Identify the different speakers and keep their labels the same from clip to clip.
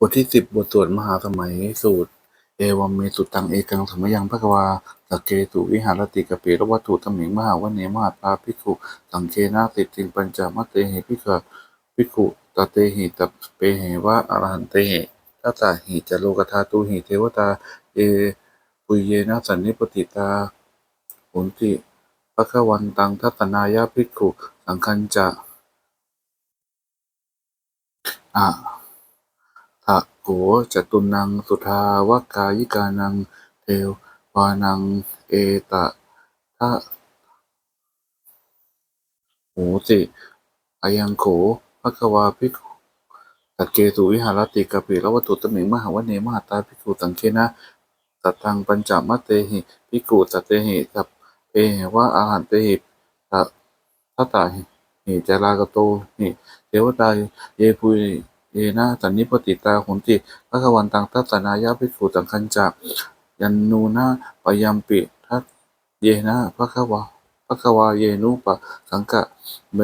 Speaker 1: บทที่สิบบทสวดมหาสมัยสูตร เอวัมเมสุตังเอกังธรรมยังภควาสเกตุวิหารติกะเปรวัตถุตมิงมหาวเนมหาตาภิกขุสังเคนะติติงปัญจมัตเตหิภิกขภิกขุตเตหิตเปเหวะอรหันเตหิทัตหิจโลกธาตุหิเทวตาเอปุยเยนะสันนิปติตาหุนติภควันตังทัตนายาภิกขุสังคัญจะอะทะ จตุนัง สุทาวกายิกานัง เทวานัง เอตะทะโหติอายังโขภควาภิกขุตัเกตุวิหารติกะปิละวัตุตมิงมหาวเนมหาตาภิกขุสังเคนะตัตังปัญจมัตเตหิภิกขุตัตเตหิตัปเปเหวะอาหันเตหิตะทัตตาหิจารากโตหิเทวตาเยปุย เยนะสันนิปติตาหุนติพระกวันตังทัศนายาภิกขุตังคัญจะยันนูนะปยัมปิทัตเยนะพระกวาพระกวาเยนุปะสังกะเม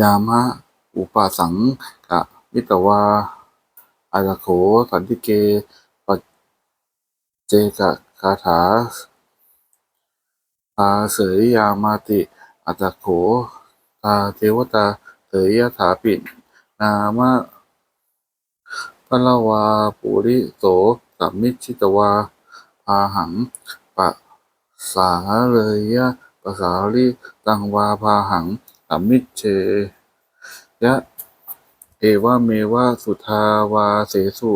Speaker 1: ยามะอุปสังกะมิตวาอาจโขสันติเกปเจกะคาถาอาเสยยามาติอัตโขตาเทวตา เสยยถาปินามะพะละวาปุริโสสัมมิชิตวาพาหังปะสาเลยยะปะสาลิตังวาพาหังสัมมิเชยะเอวะเมวะสุทาวาเสสุ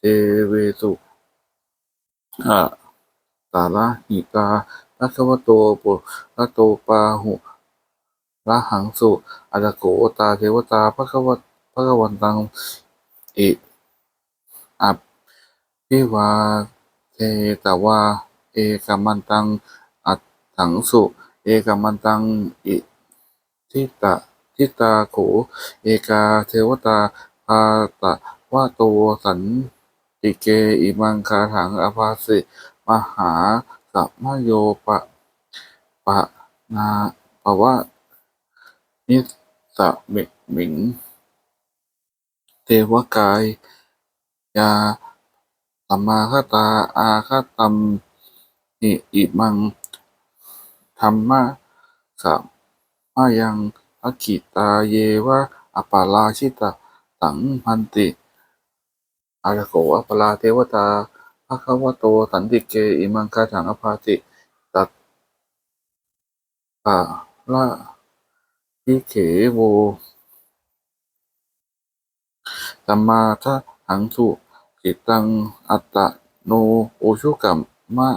Speaker 1: เอเวสุอะสาระหิตาลัควโตปุระโตปาหุ ระหังสุอะระโกตาเทวตาภควตภควันตังอิอัปพิวาเทตวาเอกมมันตังอัตถังสุ เอกมมันตังอิทิตะทิตาโขเอกาเทวตาพาตะวะโตสันติเกอิมังคาถังอภาสิมหาสัมมโยปะปะนาปะวะ นิสะมิมิง เทวกาย ยาสัมมาคตา อาคตัมหิอิมังธัมมะสัมมายังอคิตาเยวะอัปปาราชิตตังพันติ อารโกอัปปาราเทวตาภควโตสันติเก อิมังคาถังอภาติ ตัตตะละ ทิเขโวสัมมาทะหังสุจิตตังอัตตโนโอชุกัมมะ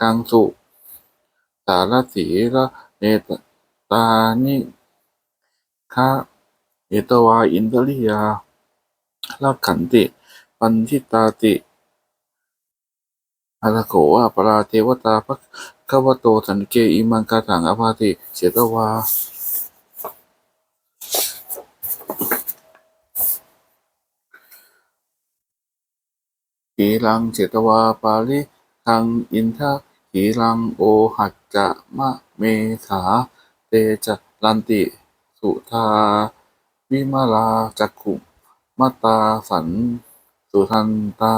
Speaker 1: กังสุ สารสีละเนตตานิคะเอตวาอินทริยาลักขันติ ปัญชิตาติอาระโกอะปราเทวตาภควโตสันเกอิมังกาถังอภาติเฉตวา ขีรังเจตวา ปาลิทังอินทะขีรังโอหัจจะมะเมขาเตจะลันติ สุทาวิมาลาจักขุมตตาสัน สุทันตา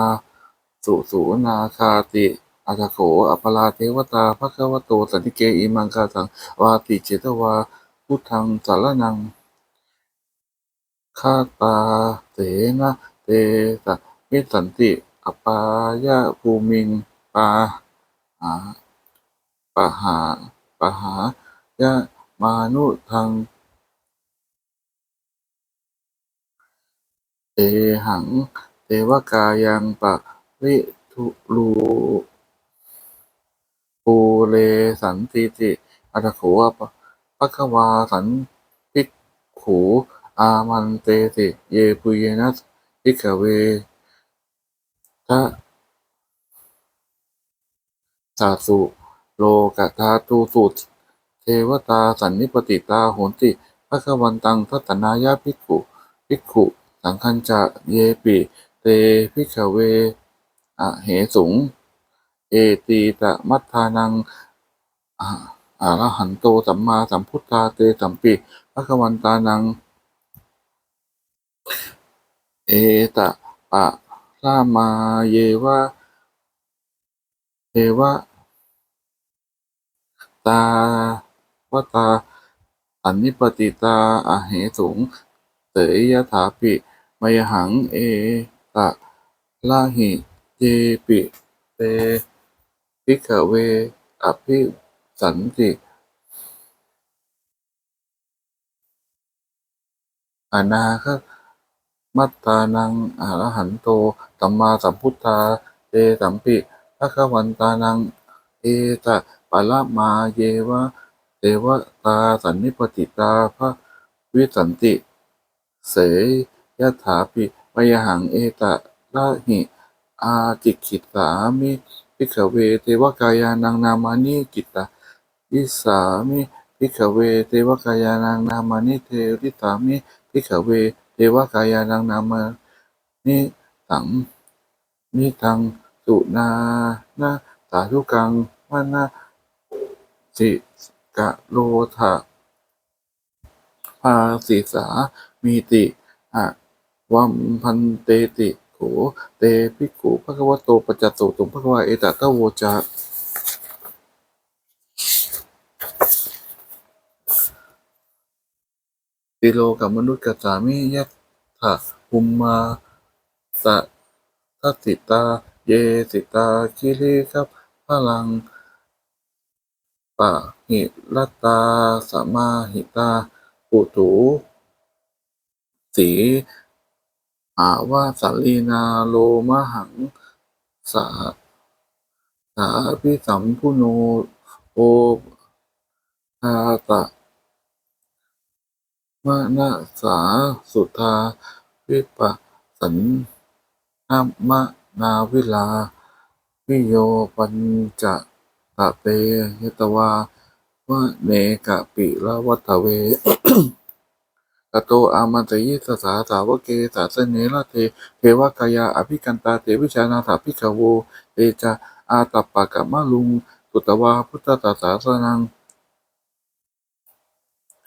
Speaker 1: สุสูนาคาติอาตโขอัปปลาเทวตาภควโตสันติเกอิมังคาสังวาติเจตวา พุทธังสารนังคาตาเสนะเตสะมิสันติ อปายะภูมิงปาหาปะหาปะหายะมานุทัง เอหัง เทวกายังปะริทุลูปูเลสันติติอัตโขปะปะคะวาสันภิกขูอามันเตติ เยปุเยนัสภิกขเว ทะสาสุโลกธาตุสุเทวตาสันนิปติตาโหนติภควันตังทัตนายาภิกขุภิกขุสังคัญจะเยปิเตภิกขเวอะเหสุง เอตีตะมัทธานังอะระหันโตสัมมาสัมพุทธาเตสัมปิภควันตานัง เอตะปะ รามาเยวะเยวะตาวตาอันนิปติตาอาเหสุงเตยยถาปิมยหังเอตะลาหิเจปิเตพิกเวอภิสันติอนาค มัตตานังอรหันโตสัมมาสัมพุทธาเตสัมปิภะควันตานัง เอตะปะละมาเยวะเทวตาสันนิปติตาภะวิสันติ เสยยะถาปิมยหังเอตะละหิอาจิกขิตามิพิกเวเทวกายานังนามานิกิตาวิสามิพิกเวเทวกายานังนามานิเทริตามิพิกเว เทวกายานังนามานิตังนิทังสุนานะสาธุกังวนาสิกะโลทะภาสิสามีติอะวัมพันเตติโขเตภิกขุภควโตปัจจตุตุภควาเอตตะโวจา ติโลกับมนุษย์กัจจามิยัตถะภูมมาตะทัติตา เยสิตาคิริครับพลังปะหิรตาสมาหิตา ปุถุสีอาวาสลีนาโลมหัง สาสาพิสัมพุโนโอทาตะ มะนะสาสุทาวิปัสสันนามะนาวิลา วิโยปัญจะตะเตยตวาวะเนกะปิละวัตเวตโตอามันตยิสสาสาวเกสาสเนระเท เทวกายาอภิกันตาเตวิชานาถาพิกาโวเตจาอาตัปปะกะมะลุง สุตวาพุทธตาสาสนัง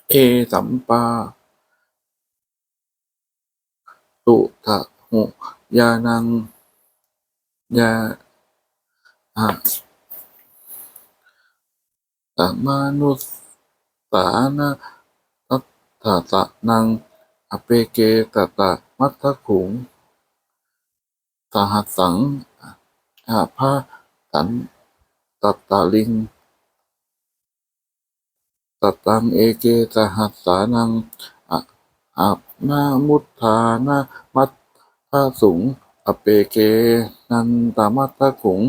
Speaker 1: เอสัมปา ตุทะหุยานัง ยาอะตมานุสสานะทัตถะตะนัง อเปเกตตะมัตถขุงสหัสสังอาภาสันตัตตะลิง ตัตังเอเกสหัสสานังอะอะนามุทธานามัตทะสุงอเปเกนันตมัตทะขุง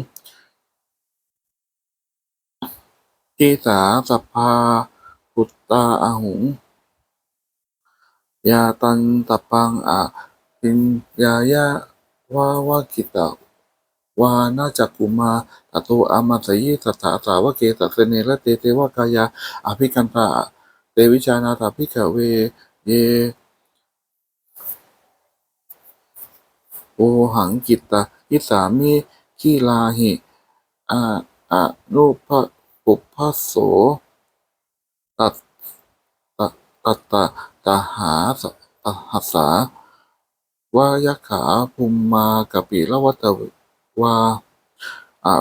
Speaker 1: ทิสาสภาพุตตาอาหุง ยาตันตปังอะปินยายะวาวากิตา วานาจักกุมาตโตอามาสยิสัทธาสาวะเกสัสเนระเตเตวกายาอภิกันตาเตวิชานาถาภิกขเวเยโอหังกิตตายิสามิขีลาหิอาอะนุภะปุพพโสตัตตตัตตะตาหาสตหัสสาวายขาภูมมากปิละวัต วาอะ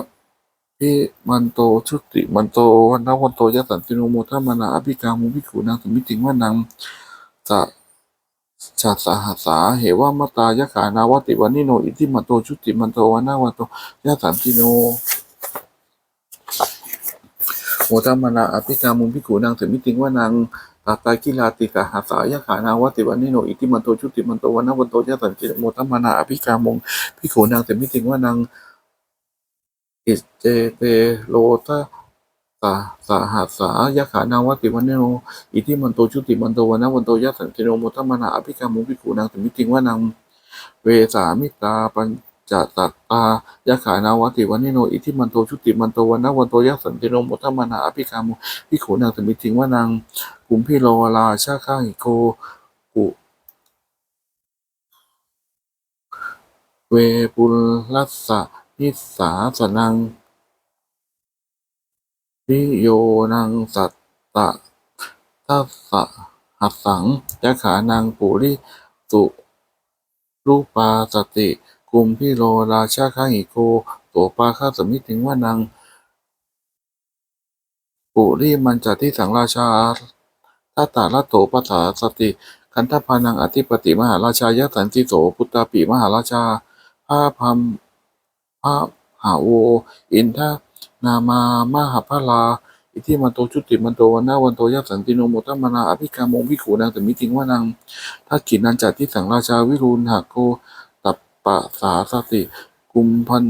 Speaker 1: พิมันโตชุติมันโตวันนวันโตยสันติโนโมทัมมานาอภิกามุภิกขุนางสมิติงว่านังจะชาสหัสสาเหวามตายขานาวติวันนิโนอิทิมันโตชุติมันโตวันนาวันโตยสันติโนโมทัมมนาอภิกามุภิกขุนางสมิติงว่านา งตาตากิลาติกาหาสายขานาวติวันนิโนอิติมันโตชุติมันโตวันนวันโตยะสันติโมทัมมานาอภิกามุภิกขุนางสมิติงว่านางอิเจเตโลทะสาสาหัสสายขานาวติวันนิโนอิติมันโตชุติมันโตวันนวันโตยะสันติโนโมทัมมานาอภิกามุภิกขุนางสมิติงว่านางเวสามิตาปัญ จตัตตายะขานาวติวันนิโนอิทิมันโตชุติมันโตวันนวันโตยะสันติโนโมทัมมนาอภิกามุภิกขุนางสมิติงว่านางกุมพิโลราชาข้าหิโกกุเวปุลลัสสะนิสาสนังวิโยนังสัตตะทัสสะหัสสังยะขานังปุริสุรูปาสติ กุมพิโรราชาข้าหิโกโสปาข้าสมิติงวานัง ปุริมันจัติสังราชาทัตตาลโตปัสสาสติคันทพานังอธิปติมหาราชายสันติโสพุตตาปิมหาราชาพาพัมพาหาโว อินทนามามหาพลาอิทิมันโตชุติมันโตวันนาวันโตยัสันติโนโมตัมมานาอภิกามงวิขูนางแต่มิติงว่านังทักขินันจัดที่สังราชาวิรุณหะโก ปะสาสติกุมพัน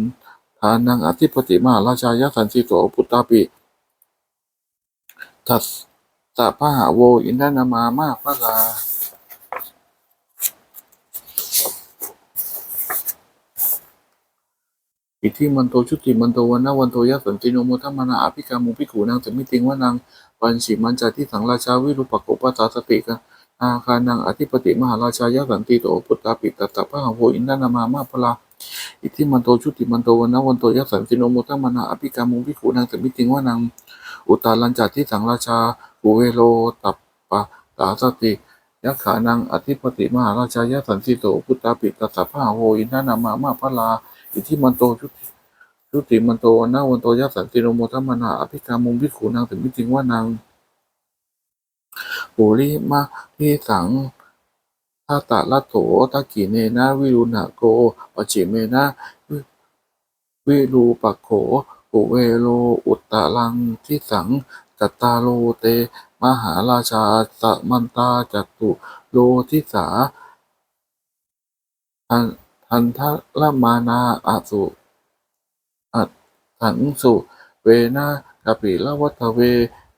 Speaker 1: ทานังอธิปติมหาราชายสันติโสพุตตาปิทัสสะพะหาโวอินทนามามาพลาอิทิมันโตชุติมันโตวันนาวันโตยัสสันติโนโมทัมมานาอภิกามุภิกขุนางสมิติงว่านางปัญชิมันจาที่สังราชาวิรุปโกปัสสาสติกัน อาคานังอธิปติมหาราชายสันติโตพุทธาปิตัสสะพะหาโวอินทนามามาพลาอิทธิมันโตชุติมันโตวันนาวันโตยัสสันติโนโมทัมานาอภิกามุภิขุนางสมิติงว่านางอุตาลัญจาที่สังราชาอุเวโลตัปปะสาสติยักขานังอธิปติมหาราชายสันติโตพุทธาปิตัสสะพะหาโวอินทนามามาพลาอิทธิมันโตชุติชุติมันโตวันนาวันโตยัสสันติโนโมทัมานาอภิกามุงพิขุนางถึงมิจริงว่านาง ปุริมาพิสังทาตะละโถตะกิเนนะวิรุณะโกปจิเมนะวิรูปะโขปุเวโลอุตตะลังทิสังจัตตาโลเต มหาราชาสมันตาจัตุโลทิสาทันทันทะละมานาอาสุอัตถังสุ เวนะกปิละวัฏเว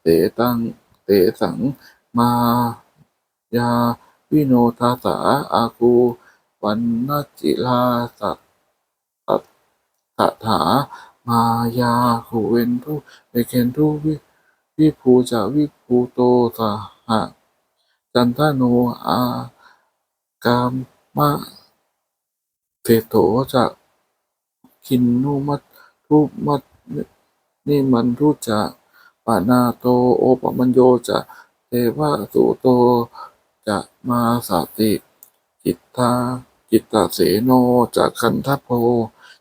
Speaker 1: เตตัง เตสัง มายาวิโนทาสาอาคูวันนจิลาสัตตตถามายาขุเวนทุเอเคนทุวิวิภูจาวิภูโตสหะจันทโนอากามมะเทโตจะคินนุมัตทุมัตนี่มันทุจะปานาโตโอปมัญโยจะ เทวสุโต จะมาสาติ จิตตาจิตตเสโนจะคันทัพโพ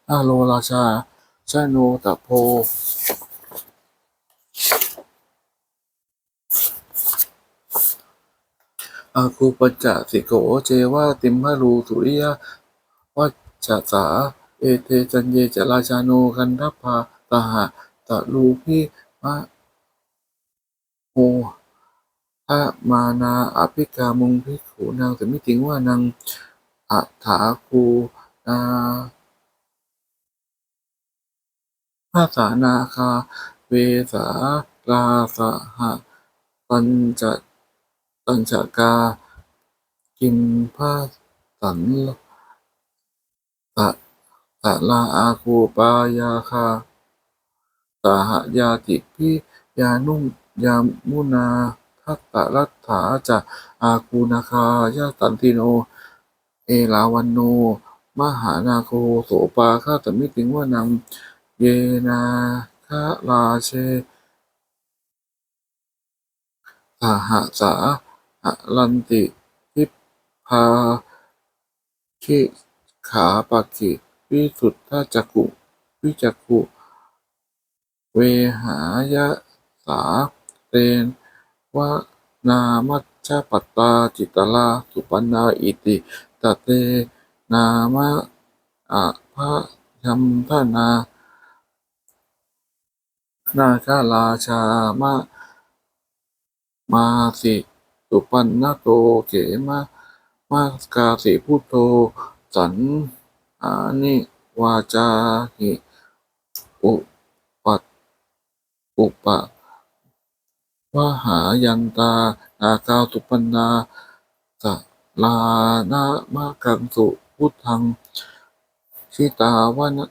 Speaker 1: นาโลราชา ชาโนตะโพอาคูปัญจสิโกเจวะติมมะรูสุริยวัจสา เอเทจันเยจราชาโนกันทัพพาตหะตะลูพิมะโม ทะมานาอภิกามุงพิกขุนางแต่ไม่ถึงว่านางอัฏฐาคูนาภาษานาคา เวสาลาสหะปัญจตัญจกา กิมพาสันตะตะลาอาคูปายาคาสหยาติพิยานุ่มยามุนา ทัตตะรัตถาจะอาคูนาคายาสันติโน เอลาวันโน มหานาโคโสปาข้าแต่ไม่ถึงว่านางเยนาคาลาเชสหสาอลันติทิพาคิขาปะกิวิสุทธาจักุวิจักุ เวหายะสาเรนวะนามัชฌะปัตน นาอิติตะเตนามะอะภะยัมพนานาคาราชามะมาสิสุปันนโตเขมะมากาสิพุทโธสันอานิวาจาหิอุปัตอุปะ วะหายันตานาคาสุปันนาสลานะมะกังสุพุทธัง ชิตาวนะ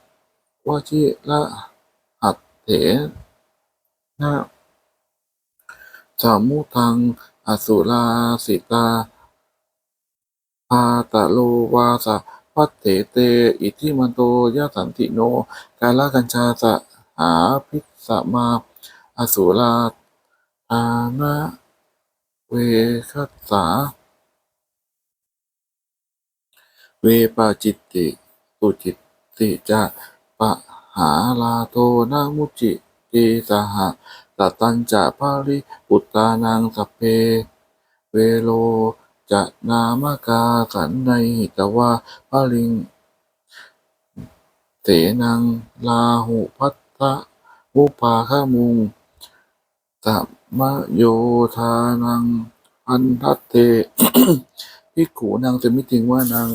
Speaker 1: วชิละหัตเถนะสามุทัง อสุราสิตาพาตะโลวาสะพัตเถเต อิทิมันโตยะสันติโน กาลกัญชาสะหาพิสมา อสุรา อานะเวคัสสา เวปาจิตติตุจิตติจะปะหาลาโทนามุจิติสหะตตัญจะภาริปุตตานังสัพเพ เวโลจะนามกาขันในหิตวาภลิงเสนังลาหุพัตตะมุปาคมุงสัม มโยธานังอันทัตเตพิกขุนางจะไม่จริงว่านาง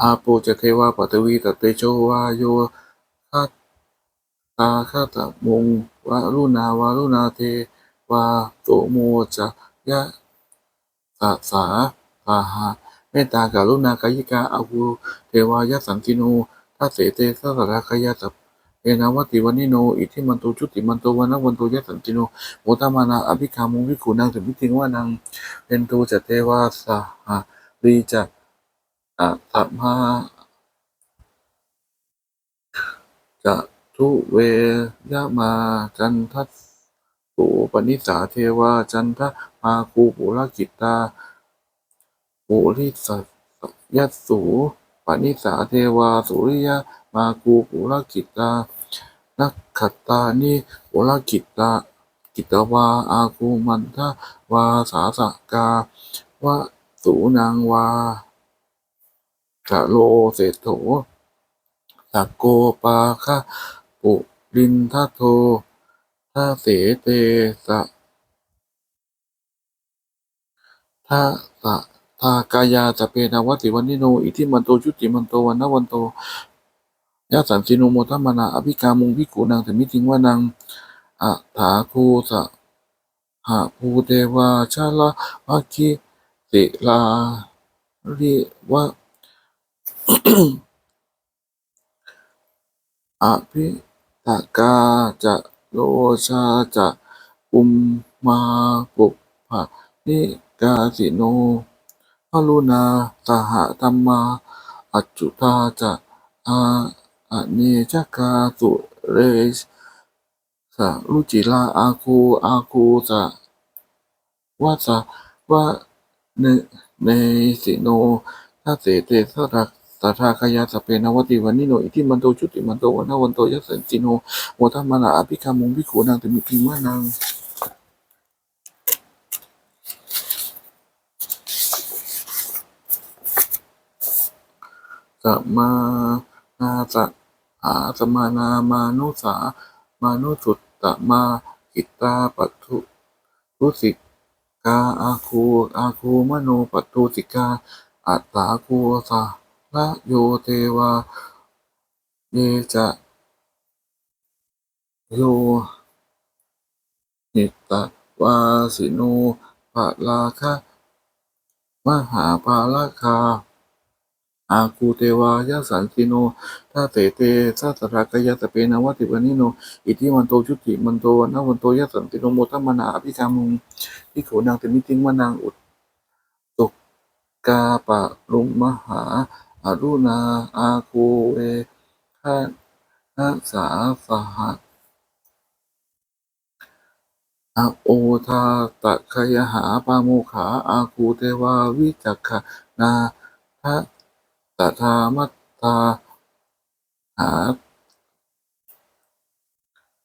Speaker 1: อาโปจะเทวาปัตวีตเตโชวาโยคัตตาคาตมงวารุณาวารุณาเทวาโตโมจะยะสะสาสาหาเมตตากรุณากายิกาอาภูเทวายะสันติโน ทัสเสเตสัสระคยาสัพเอนาวติวันิโน อิทิมันโตชุติมันโตวันวันโตยะสันติโนโมตมานาอภิคามุวิขุนางถึงพิจิงว่านางเป็นตูจเทวาสหารีจะอะสัมมาจะทุเวยะมาจันทัสสุปนิสาเทวาจันทมาคูปุรกิตตาปุริสัยัสสู ปนิสาเทวาสุริยะมาคูปุรกิตานักขัตตานิปุรกิตตากิตวาอาคูมันทวาสาสกาวะสูนางวากะโลเศโถสักโกปาคะปุรินทโททาเสเตสะทาสะากายาจะเปนาวติวันนิโน อิทิมันโตชุติมันโตวันนวันโตยะสันติโนโมทัมนาอภิกามุงพิกุนางแต่มิจิงว่านางอะถาคูสะหะภูเทวาชาลาภาคิสิลาริวะอภิตกาจะโลชาจะอุมมาปุภะนิกาสิโน พลุนาสหธรรมาอจจุตาจะอาอเนจกาสุเรสสะรุจิลาอาคูอาคูจะวาสะวะเนเนสิโนทัสเสเตสรักตถาคายาสเพนวติวันนิโนอิทิมันโตชุติมันโตวันวันโตยัสสันติโนโมทัมมานาอภิคามุงพิขูนางต่มีพิมานาง สัมมานาสะอาสมานามานุสามานุสุตตะมากิตตาปัตถุทุสิกาอาคูอาคูมโนปัตุสิกาอัตตาคูสาละโยเทวาเยจะโยหิตะวาสิโนภะลาคะมหาภาลคา อาคูเทวายะสันติโนทัสเตเตสัสระกยะสเปนวติวานิโน อิทิมันโตชุติมันโตวันนวันโตยะสันติโนโมทัมมนาอภิกามุงพิโขนางเตมิติงวานางอุตตกกาปะลุมมหาอรุณาอาคูเวคะนะสาสหะอโอทาตะคยหาปาโมขาอาคูเทวาวิจักขนาทะ ตถามัตตาหา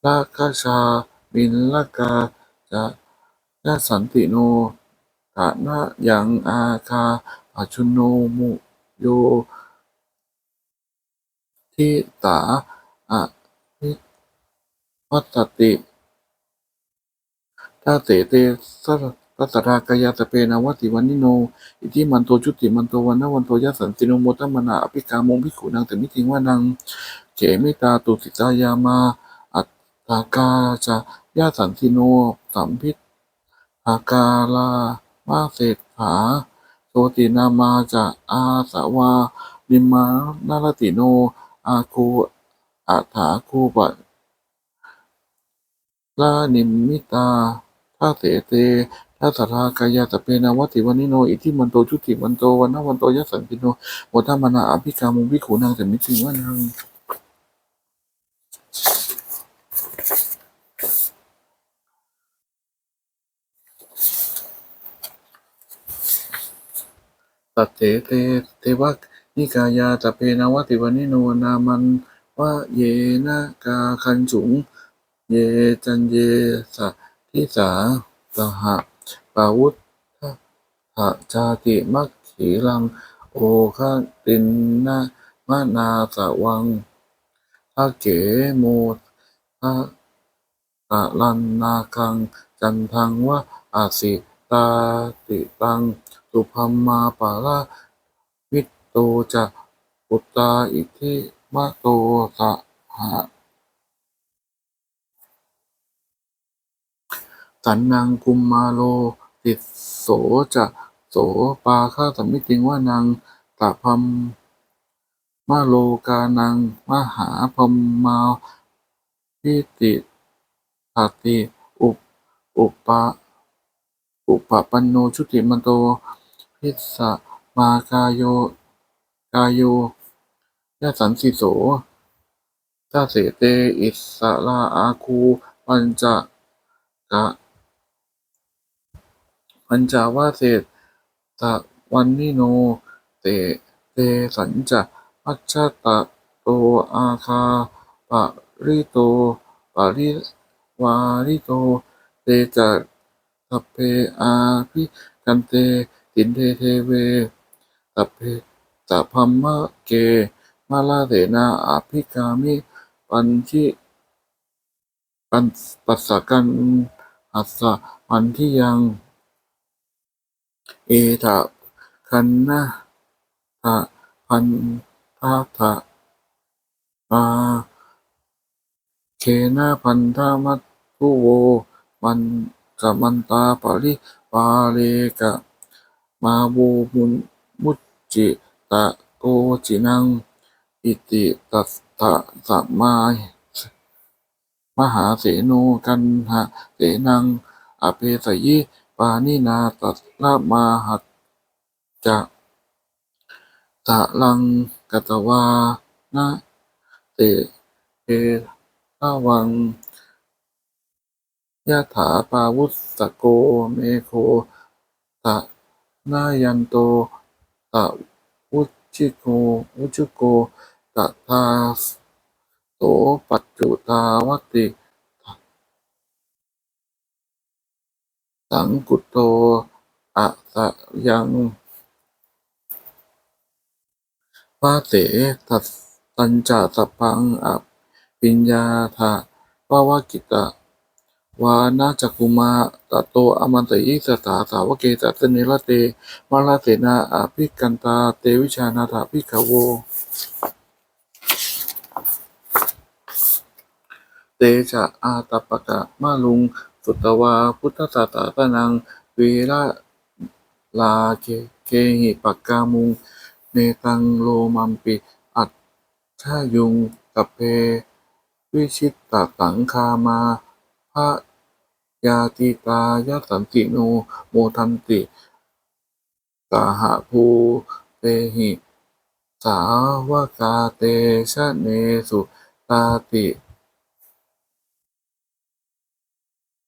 Speaker 1: ลากชาบินลากาจะยะสันติโนฐานะยังอาคาปัจจุโนมุโยทิตาอะภิวัตติทาเสเตสัส ตัสรากายาสเปนาวติวันนิโน อิทิมันโตชุติมันโตวันนวันโตยัสสันติโนโมทัมนาอภิกามงพิขุนางแต่มิทิงว่านางเขมิตาตุสิตายามาอัตตากาจะยาสันติโนสัมพิทธากาลามาเศรษฐาโสตินามาจะอาสาวานิมานารติโน อาคูอัฏฐาคูปะลานิมิตาทัสเสเต ยัสรากายาตเปนาวัติวันนิโน อิทิมันโตชุติมันโตวันนวันโตยัสันติโนวตามนาอภิกามุภิขุนางแต่ไมิจิว่านางตัดเตเตเทวักนิกายาตเพนาวติวันิโนนามันวะเยนะกาคันจุง เยจันเยสะทิสาสหะ ปาวุธหะชาติมัคขีลัง โอคตินนะมะนาสะวังทะเกโมทะตะลันนาคัง จันทังวะอาสิตาติตัง สุพัมมาปาละวิตโตจะปุตตาอิทิมะโตสะหะสันนังกุมมาโล ติโสจะโสปาคาสมิติงว่านังตะพัมมาโลกานังมหาพมมาพิติภาติอุปอุปะอุปปันโนชุติมันโต พิสมากายโยกายโยยะสันสิโสทาเสเต อิสลาอาคู ปัญจกะ ปัญจาวาเศษตะวันนิโน เตเตสัญจะมัชชะตะโตอาคาปะริโตปะริวาริโต เตจะสัพเพอาภิกันเตตินเทเทเวสัพเพสัพพัมมะเกมาลาเถนาอาภิกามิปัญชิปันปัสสะกันหัสสะปันทิยัง เอทะคันนะทะพันทะทะมาเคนะพันธะมัตทุโว มันกะมันตาปริปาเลกะ มาโวมุนมุจจิตะโกจินัง อิติตัสสะสัมมามหาเสโนกันหะเสนังอเปสยิ ปานินาตัสละมาหัจจะตะลังกตวานะเตเปทะวังยะถาปาวุสสโกเมโคตะนายันโตตะวุชิโกวุชุโกตะทาโสปัจจุตาวติ สังกุตโตอะสะยังวาเสตัสตัญจะสัพพังอปิญญาทะวาวกิตะวานาจักุมาตะโตอมันตยิสตาสาวเกตัสเนละเตมาลาเสนาอาภิกันตาเตวิชานาถาภิกขโว เตชะอาตปะกะมาลุง สุตวาพุทธสาสาสนังวีระลาเคเคหิปักกามุง เนตังโลมัมปิ อัตชายุงกัปเพ วิชิตตสังคามาพระยาติตายาสันติโนโมทันติสาหภูเตหิ สาวกาเตชะเนสุตาติ